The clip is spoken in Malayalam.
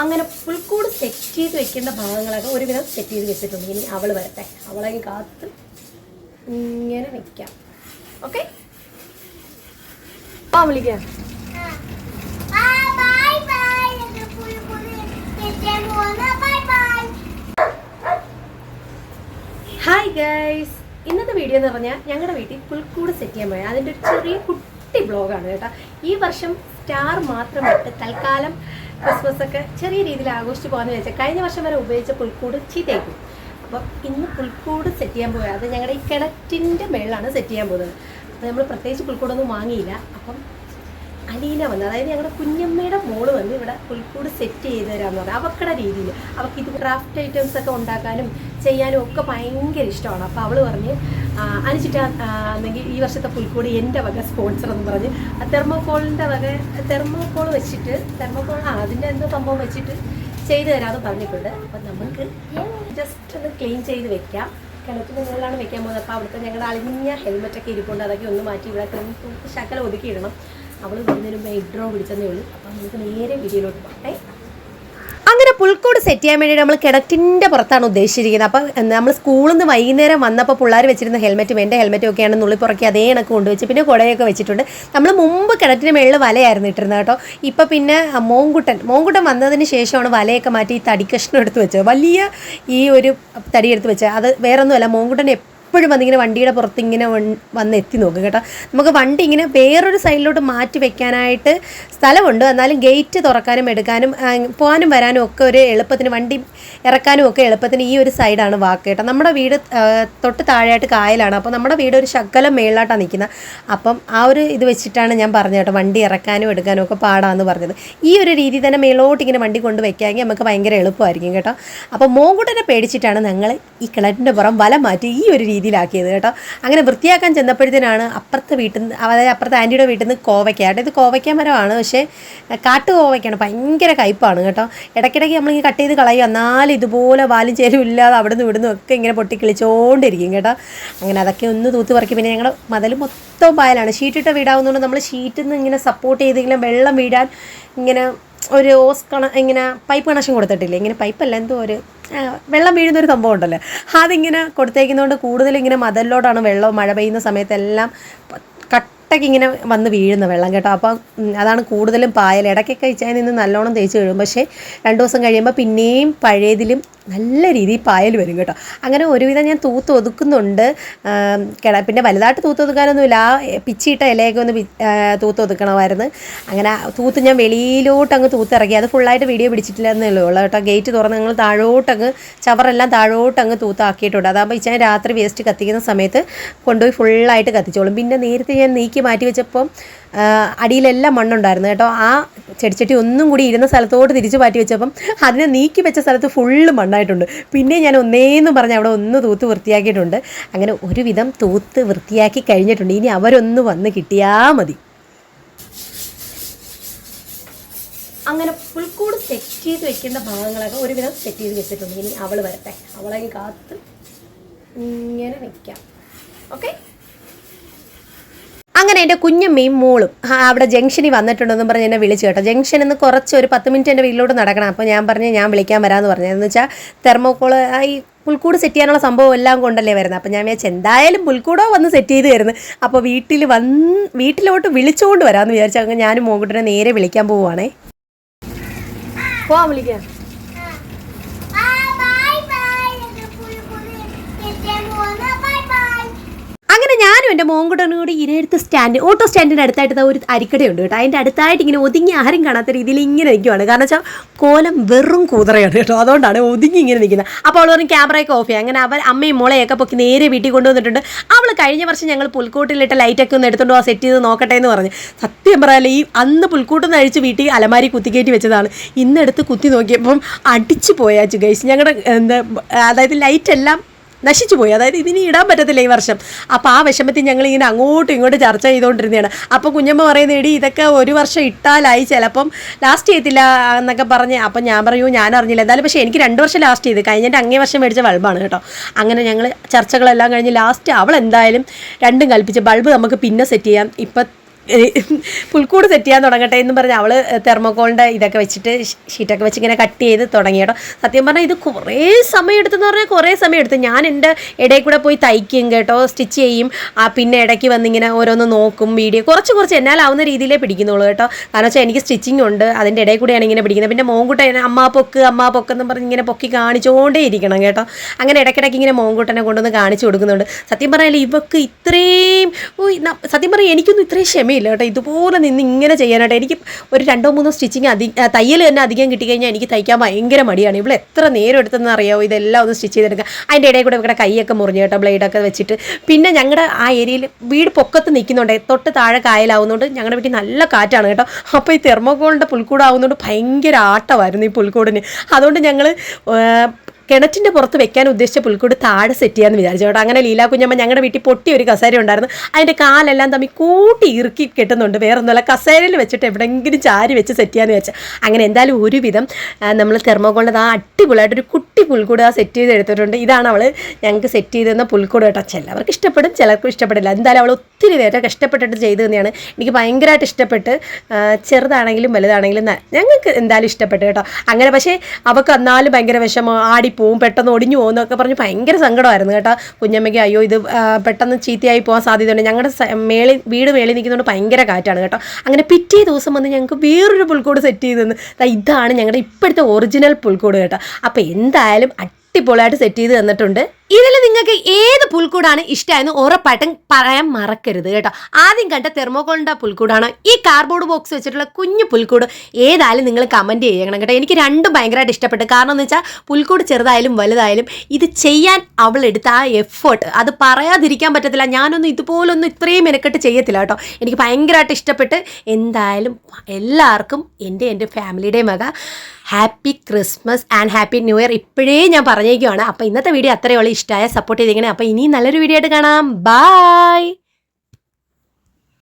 അങ്ങനെ പുൽക്കൂട് സെറ്റ് ചെയ്ത് വെക്കേണ്ട ഭാഗങ്ങളൊക്കെ ഒരുവിധം സെറ്റ് ചെയ്ത് വെച്ചിട്ടുണ്ട്. ഇനി അവൾ വരട്ടെ. അവളെ കാത്ത് ഇങ്ങനെ വെക്കാം. ഓക്കെ ആ. വിളിക്കാം ഹായ് ഗൈസ് ഇന്നത്തെ വീഡിയോ എന്ന് പറഞ്ഞാൽ ഞങ്ങളുടെ വീട്ടിൽ പുൽക്കൂട് സെറ്റ് ചെയ്യാൻ പോയത്. അതിന്റെ ഒരു ചെറിയ കുട്ടി ബ്ലോഗാണ് കേട്ടോ. ഈ വർഷം സ്റ്റാർ മാത്രമായിട്ട് തൽക്കാലം ക്രിസ്മസ് ഒക്കെ ചെറിയ രീതിയിൽ ആഘോഷിച്ച് പോകാമെന്ന് വെച്ചാൽ കഴിഞ്ഞ വർഷം വരെ ഉപയോഗിച്ച പുൽക്കൂട് ചീത്തയായിരിക്കും അപ്പം ഇന്ന് പുൽക്കൂട് സെറ്റ് ചെയ്യാൻ പോയത് അത് ഞങ്ങളുടെ ഈ കിണറ്റിന്റെ മേളിലാണ് സെറ്റ് ചെയ്യാൻ പോകുന്നത്. അപ്പോൾ നമ്മൾ പ്രത്യേകിച്ച് പുൽക്കൂടൊന്നും വാങ്ങിയില്ല. അപ്പം അലീന വന്ന് അതായത് ഞങ്ങളുടെ കുഞ്ഞമ്മയുടെ മോൾ വന്ന് ഇവിടെ പുൽക്കൂട് സെറ്റ് ചെയ്ത് തരാമെന്ന് പറഞ്ഞാൽ അവക്കടെ രീതിയിൽ അവർക്ക് ഇത് ക്രാഫ്റ്റ് ഐറ്റംസ് ഒക്കെ ഉണ്ടാക്കാനും ചെയ്യാനും ഒക്കെ ഭയങ്കര ഇഷ്ടമാണ്. അപ്പോൾ അവൾ പറഞ്ഞ് അനുചിട്ട എന്നെങ്കിൽ ഈ വർഷത്തെ പുൽക്കൂടി എന്റെ വക സ്പോൺസർ എന്ന് പറഞ്ഞ് ആ തെർമോക്കോളിന്റെ വക തെർമോക്കോൾ വെച്ചിട്ട് തെർമോക്കോൾ ആ അതിന്റെ എന്തോ സംഭവം വെച്ചിട്ട് ചെയ്തു തരാമെന്ന് പറഞ്ഞിട്ടുണ്ട്. അപ്പം നമുക്ക് ജസ്റ്റ് ഒന്ന് ക്ലീൻ ചെയ്ത് വെക്കാം. കിണറ്റിന്റെ മുകളിലാണ് വെക്കാൻ പോകുന്നത്. അപ്പോൾ അവിടുത്തെ ഞങ്ങളുടെ അളിഞ്ഞ ഹെൽമെറ്റൊക്കെ ഇരിപ്പുണ്ട്. അതൊക്കെ ഒന്ന് മാറ്റി ഇവിടെ ശകലം ഒതുക്കിയിടണം അവൾ വരുന്നതിന് മുമ്പ് എഡ്രോ പിടിച്ചതേ ഉള്ളൂ. അപ്പം നമുക്ക് നേരെ വീഡിയോയിലോട്ട് അങ്ങനെ പുൽക്കൂട് സെറ്റ് ചെയ്യാൻ വേണ്ടി നമ്മൾ കിണറ്റിന്റെ പുറത്താണ് ഉദ്ദേശിച്ചിരിക്കുന്നത്. അപ്പം നമ്മൾ സ്കൂളിൽ നിന്ന് വൈകുന്നേരം വന്നപ്പോൾ പിള്ളേർ വെച്ചിരുന്ന ഹെൽമെറ്റും എന്റെ ഹെൽമെറ്റും ഒക്കെയാണ് നുള്ളിപ്പുറക്കി അതേ കണക്ക് കൊണ്ടുവച്ച് പിന്നെ കുടയൊക്കെ വെച്ചിട്ടുണ്ട്. നമ്മൾ മുമ്പ് കിണറ്റിന് മേളിൽ വലയായിരുന്നു ഇട്ടിരുന്നത് കേട്ടോ. ഇപ്പം പിന്നെ മോങ്കുട്ടൻ. മോങ്കുട്ടൻ വന്നതിന് ശേഷമാണ് വലയൊക്കെ മാറ്റി ഈ തടി കഷ്ണം എടുത്ത് വെച്ചത്. വലിയ ഈ ഒരു തടി എടുത്ത് വെച്ചത്. അത് വേറൊന്നുമല്ല മോങ്കുട്ടൻ എപ്പോഴും വന്നിങ്ങനെ വണ്ടിയുടെ പുറത്ത് ഇങ്ങനെ വന്ന് എത്തി നോക്കും കേട്ടോ. നമുക്ക് വണ്ടി ഇങ്ങനെ വേറൊരു സൈഡിലോട്ട് മാറ്റി വെക്കാനായിട്ട് സ്ഥലമുണ്ട്. എന്നാലും ഗേറ്റ് തുറക്കാനും എടുക്കാനും പോകാനും വരാനും ഒക്കെ ഒരു എളുപ്പത്തിന് വണ്ടി ഇറക്കാനും ഒക്കെ എളുപ്പത്തിന് ഈ ഒരു സൈഡാണ് വാക്ക് കേട്ടോ. നമ്മുടെ വീട് തൊട്ട് താഴെയായിട്ട് കായലാണ്. അപ്പോൾ നമ്മുടെ വീട് ഒരു ശകലം മേളിലായിട്ടാണ് നിൽക്കുന്നത്. അപ്പം ആ ഒരു ഇത് വെച്ചിട്ടാണ് ഞാൻ പറഞ്ഞത് കേട്ടോ. വണ്ടി ഇറക്കാനും എടുക്കാനും ഒക്കെ പാടാന്ന് പറഞ്ഞത്. ഈ ഒരു രീതി തന്നെ മേളോട്ട് ഇങ്ങനെ വണ്ടി കൊണ്ട് വെക്കാമെങ്കിൽ നമുക്ക് ഭയങ്കര എളുപ്പമായിരിക്കും കേട്ടോ. അപ്പോൾ മോങ്കുട്ടനെ പേടിച്ചിട്ടാണ് ഞങ്ങൾ ഈ കിണറ്റിന്റെ പുറം വല മാറ്റി ഈ ഒരു രീതിയിലാക്കിയത് കേട്ടോ. അങ്ങനെ വൃത്തിയാക്കാൻ ചെന്നപ്പോഴത്തേനാണ് അപ്പുറത്തെ വീട്ടിൽ നിന്ന് അതായത് അപ്പുറത്തെ ആന്റിയുടെ വീട്ടിൽ നിന്ന് കോവയ്ക്ക. കേട്ടോ ഇത് കോവയ്ക്ക മരമാണ് പക്ഷേ കാട്ടു കോവയ്ക്കാണ് ഭയങ്കര കയ്പ്പാണ് കേട്ടോ. ഇടയ്ക്കിടയ്ക്ക് നമ്മളിങ്ങനെ കട്ട് ചെയ്ത് കളയും. എന്നാലും ഇതുപോലെ വാലും ചേരും ഇല്ലാതെ അവിടെ നിന്ന് ഇവിടുന്ന് ഒക്കെ ഇങ്ങനെ പൊട്ടിക്കിളിച്ചോണ്ടിരിക്കും കേട്ടോ. അങ്ങനെ അതൊക്കെ ഒന്ന് തൂത്ത് പറക്കി. പിന്നെ ഞങ്ങളുടെ മതിൽ മൊത്തം പായലാണ്. ഷീറ്റിട്ട വീടാവുന്നതുകൊണ്ട് നമ്മൾ ഷീറ്റിൽ നിന്ന് ഇങ്ങനെ സപ്പോർട്ട് ചെയ്തെങ്കിലും വെള്ളം വീഴാൻ ഇങ്ങനെ ഒരു ഓസ് കണ ഇങ്ങനെ പൈപ്പ് കണക്ഷൻ കൊടുത്തിട്ടില്ലേ? ഇങ്ങനെ പൈപ്പല്ല എന്തോ ഒരു വെള്ളം വീഴുന്ന ഒരു സംഭവം ഉണ്ടല്ലോ? അതിങ്ങനെ കൊടുത്തേക്കുന്നതുകൊണ്ട് കൂടുതൽ ഇങ്ങനെ മതലിലോട്ടാണ് വെള്ളം മഴ പെയ്യുന്ന സമയത്തെല്ലാം കട്ടയ്ക്ക് ഇങ്ങനെ വന്ന് വീഴുന്ന വെള്ളം കേട്ടോ. അപ്പം അതാണ് കൂടുതലും പായൽ. ഇടയ്ക്കൊക്കെ ഇച്ചാൽ നിന്ന് നല്ലോണം തേച്ച് കഴിയും പക്ഷേ രണ്ട് ദിവസം കഴിയുമ്പോൾ പിന്നെയും പഴയതിലും നല്ല രീതിയിൽ പായൽ വരും കേട്ടോ. അങ്ങനെ ഒരുവിധം ഞാൻ തൂത്ത് ഒതുക്കുന്നുണ്ട്. കിട പിന്നെ വലുതായിട്ട് തൂത്ത് ഒതുക്കാനൊന്നുമില്ല. ആ പിച്ചിയിട്ട ഇലയൊക്കെ ഒന്ന് തൂത്ത് ഒതുക്കണമായിരുന്നു. അങ്ങനെ തൂത്ത് ഞാൻ വെളിയിലോട്ട് അങ്ങ് തൂത്തിറക്കി. അത് ഫുള്ളായിട്ട് വീഡിയോ പിടിച്ചിട്ടില്ലെന്നേ ഉള്ളൂ. കേട്ടോ ഗേറ്റ് തുറന്ന് ഞങ്ങൾ താഴോട്ടങ്ങ് ചവറെല്ലാം താഴോട്ടങ്ങ് തൂത്താക്കിയിട്ടുണ്ട്. അതാകുമ്പോൾ ഇച്ചാൻ രാത്രി വേസ്റ്റ് കത്തിക്കുന്ന സമയത്ത് കൊണ്ടുപോയി ഫുള്ളായിട്ട് കത്തിച്ചോളും. പിന്നെ നേരത്തെ ഞാൻ നീക്കി മാറ്റി വെച്ചപ്പം അടിയിലെല്ലാം മണ്ണുണ്ടായിരുന്നു കേട്ടോ. ആ ചെടിച്ചട്ടി ഒന്നും കൂടി ഇരുന്ന സ്ഥലത്തോട്ട് തിരിച്ചു മാറ്റി വെച്ചപ്പം അതിനെ നീക്കി വെച്ച സ്ഥലത്ത് ഫുള്ള് മണ്ണായിട്ടുണ്ട്. പിന്നെ ഞാൻ ഒന്നേന്ന് പറഞ്ഞ് അവിടെ ഒന്ന് തൂത്ത് വൃത്തിയാക്കിയിട്ടുണ്ട്. അങ്ങനെ ഒരുവിധം തൂത്ത് വൃത്തിയാക്കി കഴിഞ്ഞിട്ടുണ്ട്. ഇനി അവരൊന്ന് വന്ന് കിട്ടിയാൽ മതി. അങ്ങനെ പുൽക്കൂട് സെറ്റ് ചെയ്ത് വെക്കേണ്ട ഭാഗങ്ങളൊക്കെ ഒരുവിധം സെറ്റ് ചെയ്ത് വെച്ചിട്ടുണ്ട്. ഇനി അവൾ വരട്ടെ. അവളെ കാത്ത് ഇങ്ങനെ വെക്കാം. ഓക്കെ അങ്ങനെ എന്റെ കുഞ്ഞമ്മയും മോളും അവിടെ ജംഗ്ഷനിൽ വന്നിട്ടുണ്ടെന്ന് പറഞ്ഞ് എന്നെ വിളിച്ചു കേട്ടോ. ജംഗ്ഷൻ നിന്ന് കുറച്ച് ഒരു പത്ത് മിനിറ്റ് എന്റെ വീട്ടിലോട്ട് നടക്കണം. അപ്പോൾ ഞാൻ പറഞ്ഞ് ഞാൻ വിളിക്കാൻ വരാമെന്ന് പറഞ്ഞു. എന്ന് വെച്ചാൽ തെർമോക്കോൾ ഈ പുൽക്കൂട് സെറ്റ് ചെയ്യാനുള്ള സംഭവം എല്ലാം കൊണ്ടല്ലേ വരുന്നത്. അപ്പോൾ ഞാൻ വിചാരിച്ചു എന്തായാലും പുൽക്കൂടോ വന്ന് സെറ്റ് ചെയ്ത് തരുന്നത് അപ്പോൾ വീട്ടിൽ വന്ന് വീട്ടിലോട്ട് വിളിച്ചുകൊണ്ട് വരാമെന്ന് വിചാരിച്ചു. അങ്ങനെ ഞാനും മോകുട്ടിനെ നേരെ വിളിക്കാൻ പോവുകയാണേ പോവാൻ വിളിക്കാം. ഞാനും ഇരയടുത്ത് സ്റ്റാൻഡ് ഓട്ടോ സ്റ്റാൻഡിന്റെ അടുത്തായിട്ട് ഒരു അരിക്കടയുണ്ട് കേട്ടോ. അതിന്റെ അടുത്തായിട്ട് ഇങ്ങനെ ഒതുങ്ങി ആരും കാണാത്ത രീതിയിൽ ഇങ്ങനെ നിൽക്കുവാണ് കാരണം വെച്ചാൽ കോലം വെറും കൂതറയാണ് കേട്ടോ. അതുകൊണ്ടാണ് ഒതുങ്ങി ഇങ്ങനെ നിൽക്കുന്നത് അപ്പോൾ അവൾ പറഞ്ഞു ക്യാമറയൊക്കെ ഓഫ് ചെയ്യാം. അങ്ങനെ അവർ അമ്മയും മോളെയൊക്കെ പൊക്കി നേരെ വീട്ടിൽ കൊണ്ടുവന്നിട്ടുണ്ട്. അവൾ കഴിഞ്ഞ വർഷം ഞങ്ങൾ പുൽക്കൂട്ടിലിട്ട ലൈറ്റൊക്കെ ഒന്ന് എടുത്തുകൊണ്ട് ആ സെറ്റ് ചെയ്ത് നോക്കട്ടെ എന്ന് പറഞ്ഞു. സത്യം പറയാല്ലേ ഈ അന്ന് പുൽക്കൂട്ടിൽ നിന്ന് അഴിച്ച് വീട്ടിൽ അലമാരി കുത്തിക്കയറ്റി വെച്ചതാണ്. ഇന്നെടുത്ത് കുത്തി നോക്കിയപ്പം അടിച്ചു പോയാച്ചു ഗൈസ് ഞങ്ങളുടെ എന്താ അതായത് ലൈറ്റ് എല്ലാം നശിച്ചു പോയി. അതായത് ഇതിനി ഇടാൻ പറ്റത്തില്ല ഈ വർഷം. അപ്പോൾ ആ വിഷമത്തിൽ ഞങ്ങൾ ഇങ്ങനെ അങ്ങോട്ടും ഇങ്ങോട്ടും ചർച്ച ചെയ്തുകൊണ്ടിരുന്നതാണ്. അപ്പോൾ കുഞ്ഞമ്മ പറയുന്ന ഇടി ഇതൊക്കെ ഒരു വർഷം ഇട്ടാലായി. ചിലപ്പം ലാസ്റ്റ് ചെയ്യത്തില്ല എന്നൊക്കെ പറഞ്ഞ് അപ്പം ഞാൻ പറയൂ ഞാൻ അറിഞ്ഞില്ല. എന്തായാലും പക്ഷേ എനിക്ക് രണ്ട് വർഷം ലാസ്റ്റ് ചെയ്ത്. കഴിഞ്ഞിട്ട് അങ്ങേ വർഷം മേടിച്ച ബൾബാണ് കേട്ടോ. അങ്ങനെ ഞങ്ങൾ ചർച്ചകളെല്ലാം കഴിഞ്ഞ് ലാസ്റ്റ് അവൾ എന്തായാലും രണ്ടും കൽപ്പിച്ച് ബൾബ് നമുക്ക് പിന്നെ സെറ്റ് ചെയ്യാം. ഇപ്പം പുൽക്കൂട് സെറ്റ് ചെയ്യാൻ തുടങ്ങട്ടെ എന്ന് പറഞ്ഞ് അവൾ തെർമോക്കോളിന്റെ ഇതൊക്കെ വെച്ചിട്ട് ഷീറ്റൊക്കെ വെച്ച് ഇങ്ങനെ കട്ട് ചെയ്ത് തുടങ്ങി സത്യം പറഞ്ഞാൽ ഇത് കുറേ സമയം എടുത്തെന്ന് പറഞ്ഞാൽ കുറേ സമയം എടുത്തു. ഞാൻ എന്റെ ഇടയിൽ കൂടെ പോയി തയ്ക്കും കേട്ടോ സ്റ്റിച്ച് ചെയ്യും. ആ പിന്നെ ഇടയ്ക്ക് വന്നിങ്ങനെ ഓരോന്ന് നോക്കും വീഡിയോ കുറച്ച് കുറച്ച് എന്നാലാവുന്ന രീതിയിലേ പിടിക്കുന്നുള്ളൂ കേട്ടോ. കാരണം വെച്ചാൽ എനിക്ക് സ്റ്റിച്ചിങ് ഉണ്ട് അതിന്റെ ഇടയിൽ കൂടെയാണ് ഇങ്ങനെ പിടിക്കുന്നത്. പിന്നെ മോങ്കുട്ട അമ്മ പൊക്ക് അമ്മ പൊക്കെന്നും പറഞ്ഞ് ഇങ്ങനെ പൊക്കി കാണിച്ചുകൊണ്ടേ ഇരിക്കണം കേട്ടോ. അങ്ങനെ ഇടയ്ക്കിടയ്ക്ക് ഇങ്ങനെ മോങ്കുട്ടനെ കൊണ്ടുവന്ന് കാണിച്ചു കൊടുക്കുന്നുണ്ട്. സത്യം പറഞ്ഞാൽ ഇവക്ക് ഇത്രയും സത്യം പറഞ്ഞാൽ എനിക്കൊന്നും ഇത്രയും ക്ഷമയില്ല. കേട്ടോ. ഇതുപോലെ നിന്ന് ഇങ്ങനെ ചെയ്യാനായിട്ട് എനിക്ക് ഒരു രണ്ടോ മൂന്നോ സ്റ്റിച്ചിങ് തയ്യൽ തന്നെ അധികം കിട്ടി കഴിഞ്ഞാൽ എനിക്ക് തയ്ക്കാൻ ഭയങ്കര മടിയാണ്. ഇവിടെ എത്ര നേരം എടുത്തെന്ന് അറിയാമോ ഇതെല്ലാം ഒന്ന് സ്റ്റിച്ച് ചെയ്തെടുക്കുക അതിന്റെ ഇടയിൽ കൂടെ ഇവിടെ കൈയൊക്കെ മുറിഞ്ഞു കേട്ടോ ബ്ലേഡൊക്കെ വെച്ചിട്ട്. പിന്നെ ഞങ്ങളുടെ ആ ഏരിയയിൽ വീട് പൊക്കത്ത് നിൽക്കുന്നുണ്ട്. തൊട്ട് താഴെ കായലാവുന്നതുകൊണ്ട് ഞങ്ങളുടെ വീട്ടിൽ നല്ല കാറ്റാണ് കേട്ടോ. അപ്പോൾ ഈ തെർമോകോളിന്റെ പുൽക്കൂടാവുന്നതുകൊണ്ട് ഭയങ്കര ആട്ടമായിരുന്നു ഈ പുൽക്കൂടിന്. അതുകൊണ്ട് ഞങ്ങൾ കിണറ്റിന്റെ പുറത്ത് വെക്കാൻ ഉദ്ദേശിച്ച പുൽക്കൂട് താഴെ സെറ്റ് ചെയ്യാമെന്ന് വിചാരിച്ചു. കേട്ടോ അങ്ങനെ ലീലാ കുഞ്ഞമ്മ ഞങ്ങളുടെ വീട്ടിൽ പൊട്ടി ഒരു കസേര ഉണ്ടായിരുന്നു. അതിന്റെ കാലെല്ലാം തമ്മിൽ കൂട്ടി ഇറുക്കി കെട്ടുന്നുണ്ട്. വേറെ ഒന്നുമല്ല കസേരയിൽ വെച്ചിട്ട് എവിടെയെങ്കിലും ചാരി വെച്ച് സെറ്റ് ചെയ്യാമെന്ന് വെച്ചാൽ അങ്ങനെ എന്തായാലും ഒരുവിധം നമ്മൾ തെർമോകോളിന്റെ ആ അടിപൊളിയായിട്ടൊരു കുട്ടി പുൽക്കൂട് ആ സെറ്റ് ചെയ്ത് എടുത്തിട്ടുണ്ട്. ഇതാണ് അവൾ ഞങ്ങൾക്ക് സെറ്റ് ചെയ്ത് തന്ന പുൽക്കൂട് കേട്ടോ. ചിലവർക്ക് ഇഷ്ടപ്പെടും ചിലർക്കും ഇഷ്ടപ്പെടില്ല. എന്തായാലും അവൾ ഒത്തിരി നേരം കഷ്ടപ്പെട്ടിട്ട് ചെയ്തു തന്നെയാണ്. എനിക്ക് ഭയങ്കരമായിട്ട് ഇഷ്ടപ്പെട്ട് ചെറുതാണെങ്കിലും വലുതാണെങ്കിലും ഞങ്ങൾക്ക് എന്തായാലും ഇഷ്ടപ്പെട്ടു കേട്ടോ. അങ്ങനെ പക്ഷേ അവൾക്ക് എന്നാലും ഭയങ്കര വിഷമം. ആടിപ്പോവും പെട്ടെന്ന് ഒടിഞ്ഞു പോകും എന്നൊക്കെ പറഞ്ഞ് ഭയങ്കര സങ്കടമായിരുന്നു കേട്ടോ. കുഞ്ഞമ്മയ്ക്ക് അയ്യോ ഇത് പെട്ടെന്ന് ചീത്തയായി പോകാൻ സാധ്യതയുണ്ട്. ഞങ്ങളുടെ മേളിൽ വീട് മേളിൽ നിൽക്കുന്നതുകൊണ്ട് ഭയങ്കര കാറ്റാണ് കേട്ടോ. അങ്ങനെ പിറ്റേ ദിവസം വന്ന് ഞങ്ങൾക്ക് വേറൊരു പുൽക്കൂട് സെറ്റ് ചെയ്ത് തന്നു ഇതാണ് ഞങ്ങളുടെ ഇപ്പോഴത്തെ ഒറിജിനൽ പുൽക്കൂട് കേട്ടോ. അപ്പോൾ എന്തായാലും അടിപൊളിയായിട്ട് സെറ്റ് ചെയ്ത് തന്നിട്ടുണ്ട്. ഇതിൽ നിങ്ങൾക്ക് ഏത് പുൽക്കൂടാണ് ഇഷ്ടമായെന്ന് ഉറപ്പായിട്ടും പറയാൻ മറക്കരുത് കേട്ടോ. ആദ്യം കണ്ട തെർമോകോളിന്റെ പുൽക്കൂടാണോ. ഈ കാർഡ്ബോർഡ് ബോക്സ് വെച്ചിട്ടുള്ള കുഞ്ഞു പുൽക്കൂട് ഏതായാലും നിങ്ങൾ കമന്റ് ചെയ്യണം കേട്ടോ. എനിക്ക് രണ്ടും ഭയങ്കരമായിട്ട് ഇഷ്ടപ്പെട്ടു. കാരണം എന്ന് വെച്ചാൽ പുൽക്കൂട് ചെറുതായാലും വലുതായാലും ഇത് ചെയ്യാൻ അവൾ എടുത്ത ആ എഫേർട്ട് അത് പറയാതിരിക്കാൻ പറ്റത്തില്ല. ഞാനൊന്നും ഇതുപോലൊന്നും ഇത്രയും മെനക്കെട്ട് ചെയ്യത്തില്ല കേട്ടോ. എനിക്ക് ഭയങ്കരമായിട്ട് ഇഷ്ടപ്പെട്ട് എന്തായാലും എല്ലാവർക്കും എന്റെ എന്റെ ഫാമിലിയുടെയും മക happy Christmas and happy new year ഇപ്പോഴേ ഞാൻ പറഞ്ഞേക്കുവാണ്. അപ്പോൾ ഇന്നത്തെ വീഡിയോ അത്രയേ ഉള്ളൂ. ഇഷ്ടമായ സപ്പോർട്ട് ചെയ്തിരിക്കണേ. അപ്പോൾ ഇനിയും നല്ലൊരു വീഡിയോ ആയിട്ട് കാണാം. ബൈ